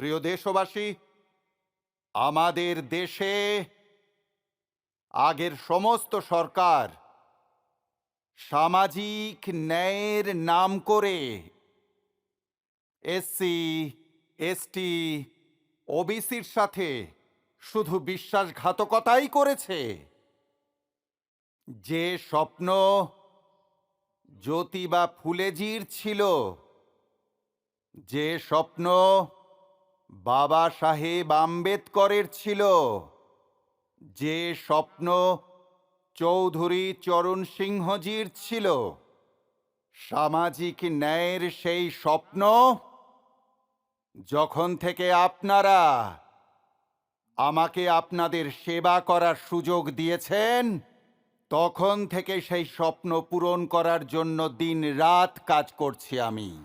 প্রিয় দেশবাসী, আমাদের দেশে আগের সমস্ত সরকার সামাজিক ন্যায়ের নাম করে এসসি, এসটি, ওবিসির সাথে শুধু বিশ্বাসঘাতকতাই করেছে। যে স্বপ্ন জ্যোতিবা ফুলেজির ছিল, যে স্বপ্ন বাবা সাহেব আম্বেদকরের ছিল। যে স্বপ্ন চৌধুরী চরণ সিংহজির ছিল। সামাজিক ন্যায়ের সেই স্বপ্ন যখন থেকে আপনারা আমাকে আপনাদের সেবা করার সুযোগ দিয়েছেন, তখন থেকে সেই স্বপ্ন পূরণ করার জন্য দিন রাত কাজ করছি আমি।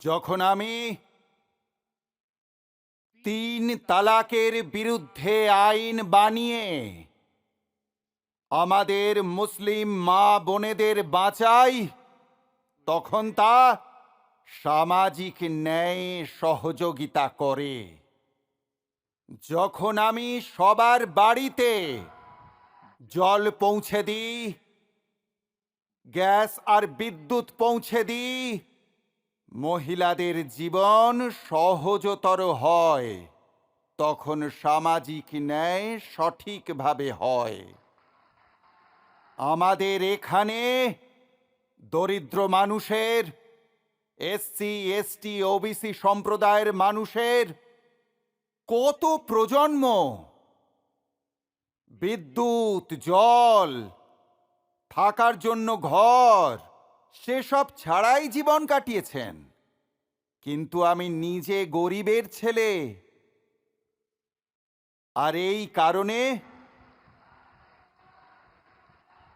যখন আমি তিন তালাকের বিরুদ্ধে আইন বানিয়ে আমাদের মুসলিম মা বোনেদের বাঁচাই, তখন তা সামাজিক ন্যায় সহযোগিতা করে। যখন আমি সবার বাড়িতে জল পৌঁছে দিই, গ্যাস আর বিদ্যুৎ পৌঁছে দিই মহিলাদের জীবন সহজতর হয়, তখন সামাজিক ন্যায় সঠিকভাবে হয়। আমাদের এখানে দরিদ্র মানুষের এসসি এসটি ওবিসি সম্প্রদায়ের মানুষের কত প্রজন্ম বিদ্যুৎ, জল, থাকার জন্য ঘর সেসব ছাড়াই জীবন কাটিয়েছেন। কিন্তু আমি নিজে গরিবের ছেলে। আর এই কারণে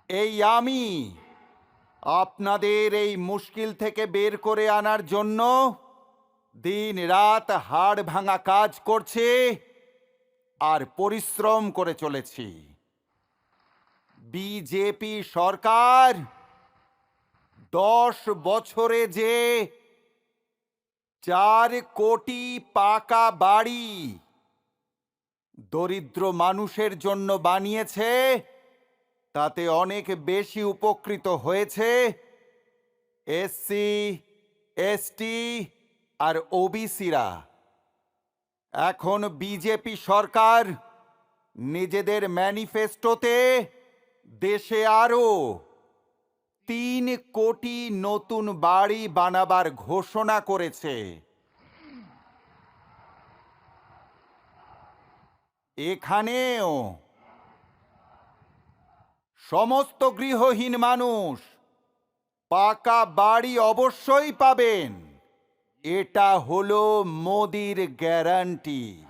এই আমি আপনাদের এই মুশকিল থেকে বের করে আনার জন্য দিন রাত হাড় ভাঙা কাজ করছে আর পরিশ্রম করে চলেছি। বিজেপি সরকার দশ বছরে যে চার কোটি পাকা বাড়ি দরিদ্র মানুষের জন্য বানিয়েছে, তাতে অনেক বেশি উপকৃত হয়েছে এসসি, এসটি আর ওবিসিরা। এখন বিজেপি সরকার নিজেদের ম্যানিফেস্টোতে দেশে আরও কোটি নতুন বাড়ি বানাবার ঘোষণা করেছে। এখানেও সমস্ত গৃহহীন মানুষ পাকা বাড়ি অবশ্যই পাবেন। এটা হলো মোদির গ্যারান্টি।